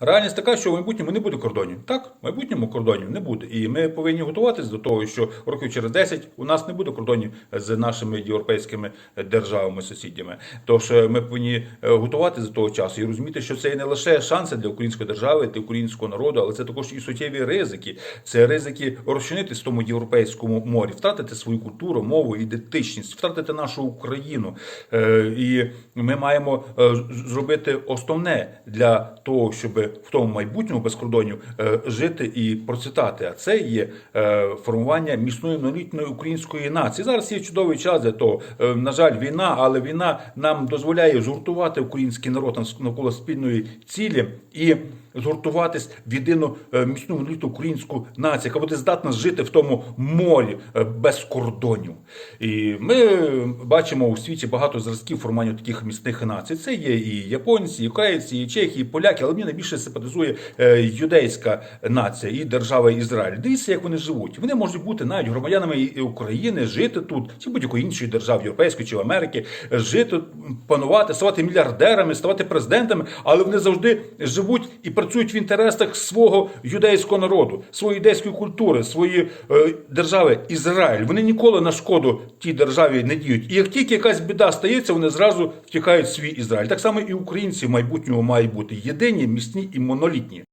Реальність така, що в майбутньому не буде кордонів. Так, в майбутньому кордонів не буде. І ми повинні готуватися до того, що років через 10 у нас не буде кордонів з нашими європейськими державами, сусідями. Тож е, ми повинні е, готуватися до того часу і розуміти, що це не лише шанси для української держави, для українського народу, але це також і суттєві ризики. Це ризики розчинитись в тому європейському морі, втратити свою культуру, мову, ідентичність, втратити нашу Україну. Е, І ми маємо зробити основне для того, щоб в тому майбутньому без кордонів е, жити і процвітати. А це є е, формування міцної монолітної української нації. Зараз є чудовий час для того. Е, На жаль, війна, але війна нам дозволяє згуртувати український народ навколо спільної цілі і згуртуватись в єдину е, міцну монолітну українську націю, яка буде здатна жити в тому морі е, без кордонів. І ми бачимо у світі багато зразків формування таких міцних націй. Це є і японці, і українці, і чехи, і поляки, але мені найбільше симпатизує е, юдейська нація і держава Ізраїль. Дивіться, як вони живуть. Вони можуть бути навіть громадянами України, жити тут, чи будь-якої іншої держави, європейської чи Америки, жити, панувати, ставати мільярдерами, ставати президентами, але вони завжди живуть і працюють в інтересах свого юдейського народу, своєї юдейської культури, своєї е, держави Ізраїль. Вони ніколи на шкоду тій державі не діють. І як тільки якась біда стається, вони зразу втікають в свій Ізраїль. Так само і українці в майбутньому мають бути єдині, міцні і монолітні.